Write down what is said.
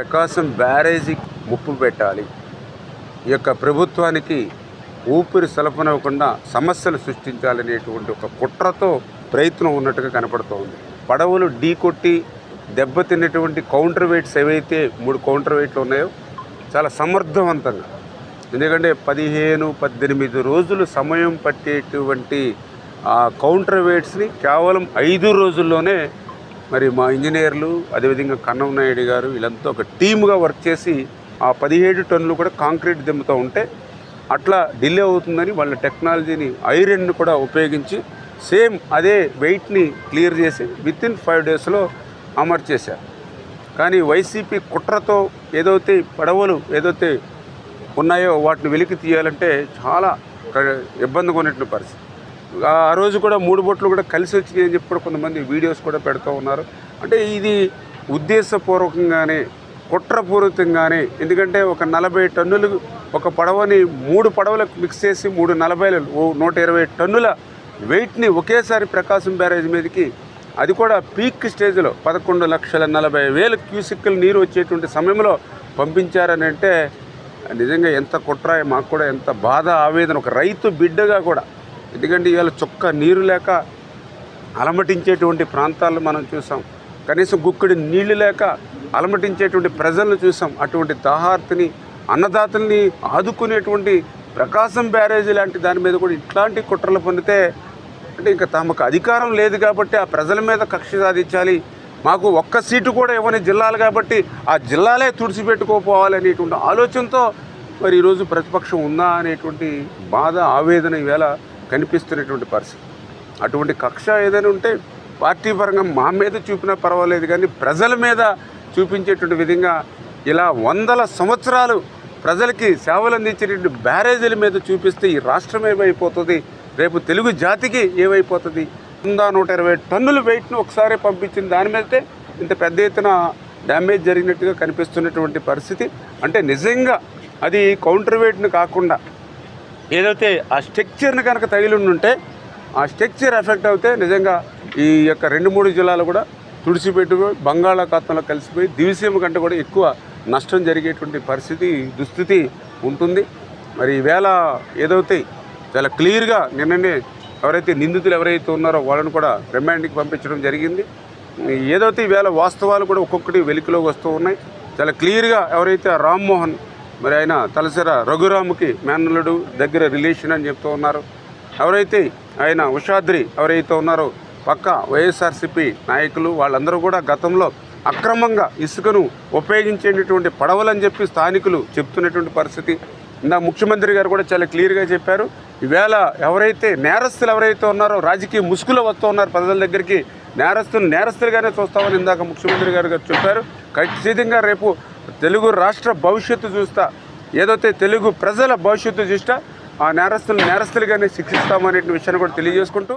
ప్రకాశం బ్యారేజీ ముప్పు పెట్టాలి. ఈ యొక్క ప్రభుత్వానికి ఊపిరి సలపనవ్వకుండా సమస్యలు సృష్టించాలనేటువంటి ఒక కుట్రతో ప్రయత్నం ఉన్నట్టుగా కనపడుతోంది. పడవలు ఢీకొట్టి దెబ్బతిన్నటువంటి కౌంటర్ వెయిట్స్ ఏవైతే మూడు కౌంటర్ వెయిట్లు ఉన్నాయో చాలా సమర్థవంతంగా. ఎందుకంటే పదిహేను పద్దెనిమిది రోజులు సమయం పట్టేటువంటి ఆ కౌంటర్ వెయిట్స్ని కేవలం ఐదు రోజుల్లోనే మరి మా ఇంజనీర్లు అదేవిధంగా కన్నం నాయుడు గారు వీళ్ళంతా ఒక టీమ్గా వర్క్ చేసి ఆ పదిహేడు టన్నులు కూడా కాంక్రీట్ దిమ్ముతూ ఉంటే అట్లా డిలే అవుతుందని వాళ్ళ టెక్నాలజీని ఐరన్ కూడా ఉపయోగించి సేమ్ అదే వెయిట్ని క్లియర్ చేసి విత్ ఇన్ ఫైవ్ డేస్లో అమర్చేశారు కానీ వైసీపీ కుట్రతో ఏదైతే పడవలు ఏదైతే ఉన్నాయో వాటిని వెలికి తీయాలంటే చాలా ఇబ్బందిగా ఉన్నటువంటి పరిస్థితి. ఆ రోజు కూడా మూడు బొట్లు కూడా కలిసి వచ్చినాయి అని చెప్పి కూడా కొంతమంది వీడియోస్ కూడా పెడుతూ ఉన్నారు. అంటే ఇది ఉద్దేశపూర్వకంగానే కుట్రపూరితంగానే ఎందుకంటే ఒక నలభై టన్నులు ఒక పడవని మూడు పడవలకు మిక్స్ చేసి మూడు నలభై నూట ఇరవై టన్నుల వెయిట్ని ఒకేసారి ప్రకాశం బ్యారేజ్ మీదకి అది కూడా పీక్ స్టేజ్లో పదకొండు లక్షల నలభై వేల క్యూసిక్కులు నీరు వచ్చేటువంటి సమయంలో పంపించారని అంటే నిజంగా ఎంత కుట్ర మాకు కూడా ఎంత బాధ ఆవేదన ఒక రైతు బిడ్డగా కూడా ఎందుకంటే ఇవాళ చొక్క నీరు లేక అలమటించేటువంటి ప్రాంతాలను మనం చూసాం. కనీసం గుక్కడి నీళ్ళు లేక అలమటించేటువంటి ప్రజలను చూసాం. అటువంటి దాహార్తిని అన్నదాతల్ని ఆదుకునేటువంటి ప్రకాశం బ్యారేజీ లాంటి దాని మీద కూడా ఇట్లాంటి కుట్రలు పొందితే అంటే ఇంకా తమకు అధికారం లేదు కాబట్టి ఆ ప్రజల మీద కక్ష సాధించాలి. మాకు ఒక్క సీటు కూడా ఇవ్వని జిల్లాలు కాబట్టి ఆ జిల్లాలే తుడిచిపెట్టుకోపోవాలి అనేటువంటి ఆలోచనతో మరి ఈరోజు ప్రతిపక్షం ఉందా అనేటువంటి బాధ ఆవేదన ఈవేళ కనిపిస్తున్నటువంటి పరిస్థితి. అటువంటి కక్ష ఏదైనా ఉంటే పార్టీ పరంగా మా మీద చూపినా పర్వాలేదు కానీ ప్రజల మీద చూపించేటువంటి విధంగా ఇలా వందల సంవత్సరాలు ప్రజలకి సేవలు అందించేటువంటి బ్యారేజీల మీద చూపిస్తే ఈ రాష్ట్రం ఏమైపోతుంది? రేపు తెలుగు జాతికి ఏమైపోతుంది? వంద నూట ఇరవై టన్నుల వెయిట్ను ఒకసారి పంపించిన దాని మీదే ఇంత పెద్ద ఎత్తున డ్యామేజ్ జరిగినట్టుగా కనిపిస్తున్నటువంటి పరిస్థితి. అంటే నిజంగా అది కౌంటర్ వెయిట్ను కాకుండా ఏదైతే ఆ స్ట్రక్చర్ని కనుక తగిలి ఉంటే ఆ స్ట్రక్చర్ ఎఫెక్ట్ అవుతే నిజంగా ఈ యొక్క రెండు మూడు జిల్లాలు కూడా తుడిచిపెట్టుకుపోయి బంగాళాఖాతంలో కలిసిపోయి దివిసీమ కంటే కూడా ఎక్కువ నష్టం జరిగేటువంటి పరిస్థితి దుస్థితి ఉంటుంది. మరి ఈవేళ ఏదైతే చాలా క్లియర్గా నిన్ననే ఎవరైతే నిందితులు ఎవరైతే ఉన్నారో వాళ్ళని కూడా రిమాండ్కి పంపించడం జరిగింది. ఏదైతే ఈవేళ వాస్తవాలు కూడా ఒక్కొక్కటి వెలికిలోకి వస్తూ ఉన్నాయి. చాలా క్లియర్గా ఎవరైతే రామ్మోహన్ మరి ఆయన తలసిర రఘురాముకి మేనల్లుడు దగ్గర రిలేషన్ అని చెప్తూ ఉన్నారు. ఎవరైతే ఆయన ఉషాద్రి ఎవరైతే ఉన్నారో పక్క వైఎస్ఆర్సిపి నాయకులు వాళ్ళందరూ కూడా గతంలో అక్రమంగా ఇసుకను ఉపయోగించేటటువంటి పడవలని చెప్పి స్థానికులు చెప్తున్నటువంటి పరిస్థితి. ఇందా ముఖ్యమంత్రి గారు కూడా చాలా క్లియర్గా చెప్పారు. ఈవేళ ఎవరైతే నేరస్తులు ఎవరైతే ఉన్నారో రాజకీయ ముసుగులో వస్తూ ఉన్నారు ప్రజల దగ్గరికి నేరస్తులు నేరస్తులుగానే చూస్తామని ఇందాక ముఖ్యమంత్రి గారు గారు చెప్పారు. ఖచ్చితంగా రేపు తెలుగు రాష్ట్ర భవిష్యత్తు చూస్తా. ఏదైతే తెలుగు ప్రజల భవిష్యత్తు చూస్తా ఆ నేరస్తులు నేరస్తులుగానే శిక్షిస్తామనే విషయాన్ని కూడా తెలియజేసుకుంటూ.